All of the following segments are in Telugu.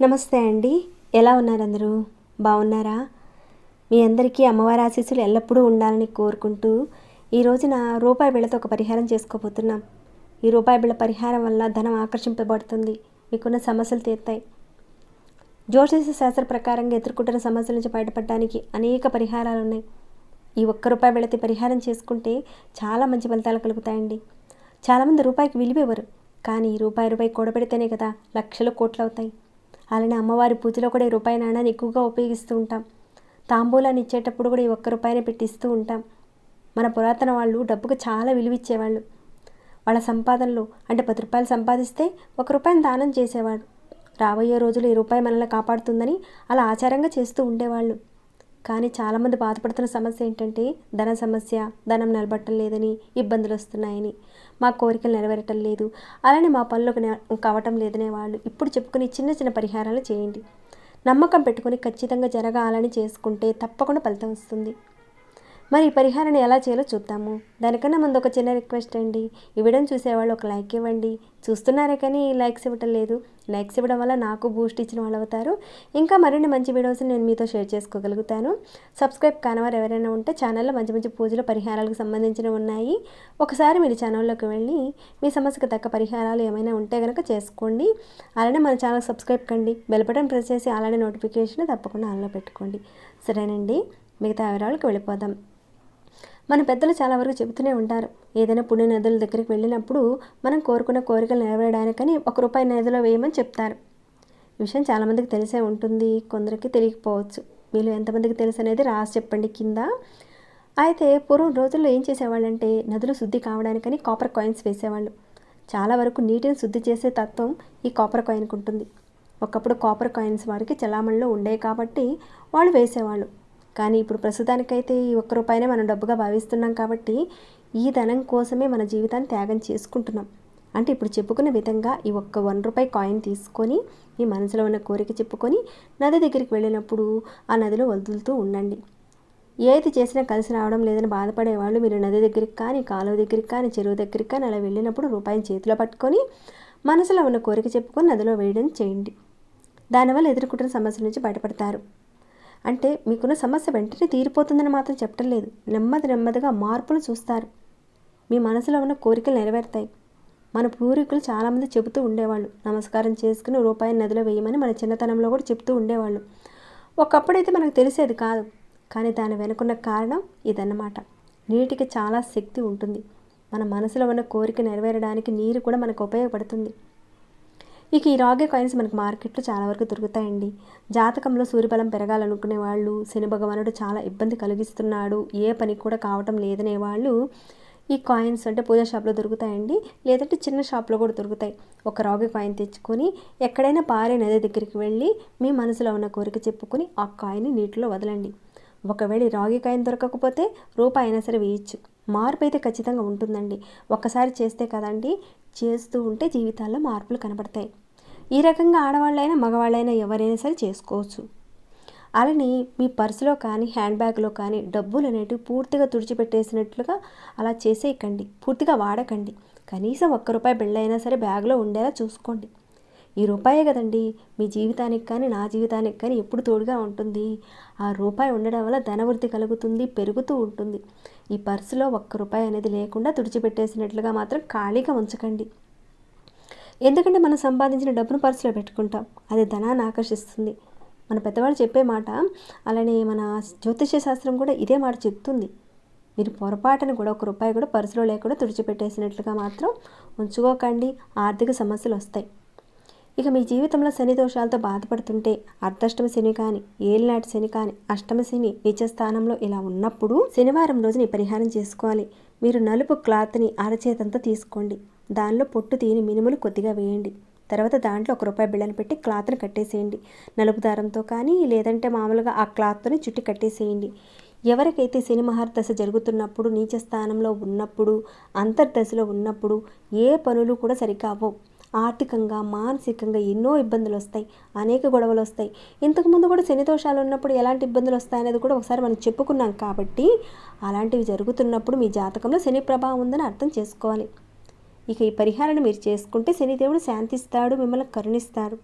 నమస్తే అండి. ఎలా ఉన్నారు అందరూ? బాగున్నారా మీ అందరికీ అమ్మవారి ఆశీస్సులు ఎల్లప్పుడూ ఉండాలని కోరుకుంటూ ఈ రోజున రూపాయి బిళ్ళతో ఒక పరిహారం చేసుకోబోతున్నాం. ఈ రూపాయి బిళ్ళ పరిహారం వల్ల ధనం ఆకర్షింపబడుతుంది. మీకున్న సమస్యలు తీరుతాయి. జ్యోతిష శాస్త్ర ప్రకారంగా ఎదుర్కొంటున్న సమస్యల నుంచి బయటపడడానికి అనేక పరిహారాలు ఉన్నాయి ఈ ఒక్క రూపాయి వెళితే పరిహారం చేసుకుంటే చాలా మంచి ఫలితాలు కలుగుతాయండి. చాలామంది రూపాయికి విలువ ఇవ్వరు కానీ ఈ రూపాయి రూపాయి కూడబెడితేనే కదా లక్షలు కోట్లు అవుతాయి. అలానే అమ్మవారి పూజలో కూడా ఈ రూపాయి నాణాన్ని ఎక్కువగా ఉపయోగిస్తూ ఉంటాం. తాంబూలాన్ని ఇచ్చేటప్పుడు కూడా ఈ ఒక్క రూపాయిని పెట్టిస్తూ ఉంటాం. మన పురాతన వాళ్ళు డబ్బుకు చాలా విలువ ఇచ్చేవాళ్ళు వాళ్ళ సంపాదనలో అంటే పది రూపాయలు సంపాదిస్తే ఒక రూపాయిని దానం చేసేవాడు. రాబోయే రోజులు ఈ రూపాయి మనల్ని కాపాడుతుందని అలా ఆచారంగా చేస్తూ ఉండేవాళ్ళు. కానీ చాలామంది బాధపడుతున్న సమస్య ఏంటంటే ధన సమస్య ధనం నిలబట్టం లేదని ఇబ్బందులు వస్తున్నాయని. మా కోరికలు నెరవేరటం లేదు. అలానే మా పనులకు కావటం లేదనే వాళ్ళు ఇప్పుడు చెప్పుకునే చిన్న చిన్న పరిహారాలు చేయండి. నమ్మకం పెట్టుకొని ఖచ్చితంగా జరగాలని చేసుకుంటే తప్పకుండా ఫలితం వస్తుంది. మరి ఈ పరిహారాన్ని ఎలా చేయాలో చూద్దాము. దానికన్నా ముందు ఒక చిన్న రిక్వెస్ట్ అండి. ఈ వీడియోని చూసేవాళ్ళు ఒక లైక్ ఇవ్వండి. చూస్తున్నారే కానీ లైక్స్ ఇవ్వటం లేదు. లైక్స్ ఇవ్వడం వల్ల నాకు బూస్ట్ ఇచ్చిన వాళ్ళు అవుతారు. ఇంకా మరిన్ని మంచి వీడియోస్ నేను మీతో షేర్ చేసుకోగలుగుతాను. సబ్స్క్రైబ్ కానివారు ఎవరైనా ఉంటే ఛానల్లో మంచి మంచి పూజలు పరిహారాలకు సంబంధించినవి ఉన్నాయి. ఒకసారి మీరు ఛానల్లోకి వెళ్ళి మీ సమస్యకు తగ్గ పరిహారాలు ఏమైనా ఉంటే కనుక చేసుకోండి. అలానే మన ఛానల్ సబ్స్క్రైబ్ కండి. బెల్ బటన్ ప్రెస్ చేసి అలానే నోటిఫికేషన్ తప్పకుండా ఆన్లో పెట్టుకోండి. సరేనండి. మిగతా వివరాలకు వెళ్ళిపోదాం. మన పెద్దలు చాలా వరకు చెబుతూనే ఉంటారు. ఏదైనా పుణ్య నదుల దగ్గరికి వెళ్ళినప్పుడు మనం కోరుకున్న కోరికలు నెరవేరడానికని ఒక రూపాయి నదిలో వేయమని చెప్తారు. విషయం చాలామందికి తెలిసే ఉంటుంది. కొందరికి తెలియకపోవచ్చు. మీలో ఎంతమందికి తెలుసు అనేది రాసి చెప్పండి కింద. అయితే పూర్వం రోజుల్లో ఏం చేసేవాళ్ళంటే నదులు శుద్ధి కావడానికని కాపర్ కాయిన్స్ వేసేవాళ్ళు. చాలా వరకు నీటిని శుద్ధి చేసే తత్వం ఈ కాపర్ కాయిన్కి ఉంటుంది ఒకప్పుడు కాపర్ కాయిన్స్ వారికి చలామణిలో ఉండేవి కాబట్టి వాళ్ళు వేసేవాళ్ళు. కానీ ఇప్పుడు ప్రస్తుతానికైతే ఈ ఒక్క రూపాయినే మనం డబ్బుగా భావిస్తున్నాం కాబట్టి ఈ ధనం కోసమే మన జీవితాన్ని త్యాగం చేసుకుంటున్నాం. అంటే ఇప్పుడు చెప్పుకున్న విధంగా ఈ ఒక్క వన్ రూపాయి కాయిన్ తీసుకొని మీ మనసులో ఉన్న కోరిక చెప్పుకొని నది దగ్గరికి వెళ్ళినప్పుడు ఆ నదిలో వదులుతూ ఉండండి. ఏది చేసినా కలిసి రావడం లేదని బాధపడేవాళ్ళు మీరు నది దగ్గరికి కానీ కాలువ దగ్గరికి కానీ చెరువు దగ్గరికి కానీ అలా వెళ్ళినప్పుడు రూపాయిని చేతిలో పట్టుకొని మనసులో ఉన్న కోరిక చెప్పుకొని నదిలో వేయడం చేయండి. దానివల్ల ఎదుర్కొంటున్న సమస్య నుంచి బయటపడతారు. అంటే మీకున్న సమస్య వెంటనే తీరిపోతుందని మాత్రం చెప్పడం లేదు. నెమ్మది నెమ్మదిగా మార్పులు చూస్తారు. మీ మనసులో ఉన్న కోరికలు నెరవేరుతాయి. మన పూర్వీకులు చాలామంది చెబుతూ ఉండేవాళ్ళు. నమస్కారం చేసుకుని రూపాయి నదిలో వేయమని మన చిన్నతనంలో కూడా చెప్తూ ఉండేవాళ్ళు. ఒకప్పుడైతే మనకు తెలిసేది కాదు. కానీ దాని వెనుకున్న కారణం ఇదన్నమాట. నీటికి చాలా శక్తి ఉంటుంది. మన మనసులో ఉన్న కోరిక నెరవేరడానికి నీరు కూడా మనకు ఉపయోగపడుతుంది. ఇక ఈ రాగి కాయిన్స్ మనకు మార్కెట్లో చాలా వరకు దొరుకుతాయండి. జాతకంలో సూర్యబలం పెరగాలనుకునే వాళ్ళు శని భగవానుడు చాలా ఇబ్బంది కలిగిస్తున్నాడు ఏ పని కూడా కావటం లేదనే వాళ్ళు ఈ కాయిన్స్ అంటే పూజా షాప్లో దొరుకుతాయండి. లేదంటే చిన్న షాప్లో కూడా దొరుకుతాయి. ఒక రాగి కాయిన్ తెచ్చుకొని ఎక్కడైనా పారే నది దగ్గరికి వెళ్ళి మీ మనసులో ఉన్న కోరిక చెప్పుకొని ఆ కాయిన్ని నీటిలో వదలండి. ఒకవేళ రాగి కాయిన్ దొరకకపోతే రూపాయి అయినా సరే వేయచ్చు. మార్పు అయితే ఖచ్చితంగా ఉంటుందండి. ఒక్కసారి చేస్తే కదండి చేస్తూ ఉంటే జీవితాల్లో మార్పులు కనబడతాయి. ఈ రకంగా ఆడవాళ్ళైనా మగవాళ్ళైనా ఎవరైనా సరే చేసుకోవచ్చు. అలానే మీ పర్సులో కానీ హ్యాండ్ బ్యాగ్లో కానీ డబ్బులు అనేటివి పూర్తిగా తుడిచిపెట్టేసినట్లుగా అలా చేసేయకండి. పూర్తిగా వాడకండి. కనీసం ఒక్క రూపాయి బిళ్ళ అయినా సరే బ్యాగ్లో ఉండేలా చూసుకోండి. ఈ రూపాయే కదండి. మీ జీవితానికి కానీ నా జీవితానికి కానీ ఎప్పుడు తోడుగా ఉంటుంది. ఆ రూపాయి ఉండడం వల్ల ధనవృద్ధి కలుగుతుంది పెరుగుతూ ఉంటుంది. ఈ పర్సులో ఒక్క రూపాయి అనేది లేకుండా తుడిచిపెట్టేసినట్లుగా మాత్రం ఖాళీగా ఉంచకండి. ఎందుకంటే మనం సంపాదించిన డబ్బును పర్సులో పెట్టుకుంటాం. అది ధనాన్ని ఆకర్షిస్తుంది. మన పెద్దవాళ్ళు చెప్పే మాట అలానే మన జ్యోతిష శాస్త్రం కూడా ఇదే మాట చెప్తుంది. మీరు పొరపాటును కూడా ఒక రూపాయి కూడా పర్సులో లేకుండా తుడిచిపెట్టేసినట్లుగా మాత్రం ఉంచుకోకండి. ఆర్థిక సమస్యలు వస్తాయి. ఇక మీ జీవితంలో శని దోషాలతో బాధపడుతుంటే అర్ధష్టమ శని కానీ ఏలినాటి శని కానీ అష్టమ శని నిజ స్థానంలో ఇలా ఉన్నప్పుడు శనివారం రోజుని పరిహారం చేసుకోవాలి. మీరు నలుపు క్లాత్ని అరచేతంతో తీసుకోండి. దానిలో పొట్టు తీని మినుములు కొద్దిగా వేయండి. తర్వాత దాంట్లో ఒక రూపాయి బిళ్ళను పెట్టి క్లాత్ని కట్టేసేయండి. నలుపు దారంతో కానీ లేదంటే మామూలుగా ఆ క్లాత్తోని చుట్టి కట్టేసేయండి. ఎవరికైతే శని మహర్దశ జరుగుతున్నప్పుడు నీచ స్థానంలో ఉన్నప్పుడు అంతర్దశలో ఉన్నప్పుడు ఏ పనులు కూడా సరిగ్గా అవ్వవు. ఆర్థికంగా మానసికంగా ఎన్నో ఇబ్బందులు వస్తాయి. అనేక గొడవలు వస్తాయి. ఇంతకుముందు కూడా శని దోషాలు ఉన్నప్పుడు ఎలాంటి ఇబ్బందులు వస్తాయనేది కూడా ఒకసారి మనం చెప్పుకున్నాం కాబట్టి అలాంటివి జరుగుతున్నప్పుడు మీ జాతకంలో శని ప్రభావం ఉందని అర్థం చేసుకోవాలి. ఇక ఈ పరిహారాన్ని మీరు చేసుకుంటే శనిదేవుడు శాంతిస్తాడు మిమ్మల్ని కరుణిస్తారు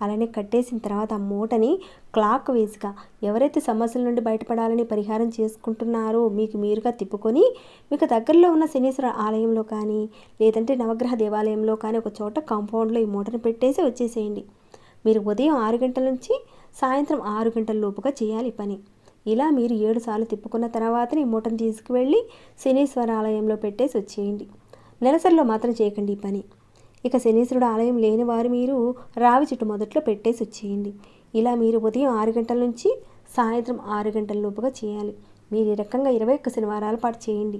అలానే కట్టేసిన తర్వాత ఆ మూటని క్లాక్ వేసుగా ఎవరైతే సమస్యల నుండి బయటపడాలని పరిహారం చేసుకుంటున్నారో మీకు మీరుగా తిప్పుకొని మీకు దగ్గరలో ఉన్న శనీశ్వర ఆలయంలో కానీ లేదంటే నవగ్రహ దేవాలయంలో కానీ ఒక చోట కాంపౌండ్లో ఈ మూటను పెట్టేసి వచ్చేసేయండి. మీరు ఉదయం ఆరు గంటల నుంచి సాయంత్రం ఆరు గంటల లోపుగా చేయాలి పని. ఇలా మీరు ఏడు సార్లు తిప్పుకున్న తర్వాత ఈ మూటను తీసుకువెళ్ళి శనీశ్వర ఆలయంలో పెట్టేసి వచ్చేయండి. నెలసరిలో మాత్రం చేయకండి ఈ పని. ఇక శనీశ్వరుడు ఆలయం లేని వారు మీరు రావి చెట్టు మొదట్లో పెట్టేసి వచ్చేయండి. ఇలా మీరు ఉదయం ఆరు గంటల నుంచి సాయంత్రం ఆరు గంటల లోపుగా చేయాలి. మీరు ఈ రకంగా ఇరవై ఒక్క శనివారాల పాటు చేయండి.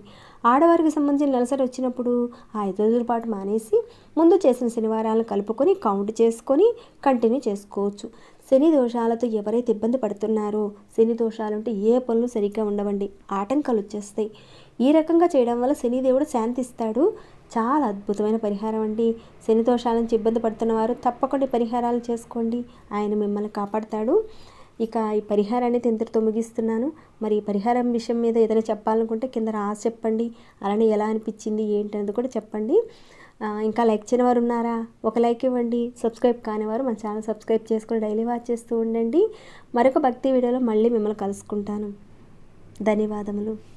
ఆడవారికి సంబంధించిన నెలసరి వచ్చినప్పుడు ఆ ఐదు రోజుల పాటు మానేసి ముందు చేసిన శనివారాలను కలుపుకొని కౌంట్ చేసుకొని కంటిన్యూ చేసుకోవచ్చు. శని దోషాలతో ఎవరైతే ఇబ్బంది పడుతున్నారో శని దోషాలుంటే ఏ పనులు సరిగ్గా ఉండవండి. ఆటంకాలు వచ్చేస్తాయి. ఈ రకంగా చేయడం వల్ల శనిదేవుడు శాంతిస్తాడు. చాలా అద్భుతమైన పరిహారం అండి. శని దోషాల నుంచి ఇబ్బంది పడుతున్న వారు తప్పకుండా పరిహారాలు చేసుకోండి. ఆయన మిమ్మల్ని కాపాడతాడు. ఇక ఈ పరిహారాన్ని ఇంతటితో ముగిస్తున్నాను. మరి ఈ పరిహారం విషయం మీద ఏదైనా చెప్పాలనుకుంటే కింద రాసి చెప్పండి. అలానే ఎలా అనిపించింది ఏంటనేది కూడా చెప్పండి. ఇంకా లైక్ చేయని వారు ఉన్నారా? ఒక లైక్ ఇవ్వండి. సబ్స్క్రైబ్ కానివారు మన ఛానల్ సబ్స్క్రైబ్ చేసుకొని డైలీ వాచ్ చేస్తూ ఉండండి. మరొక భక్తి వీడియోలో మళ్ళీ మిమ్మల్ని కలుసుకుంటాను. ధన్యవాదములు.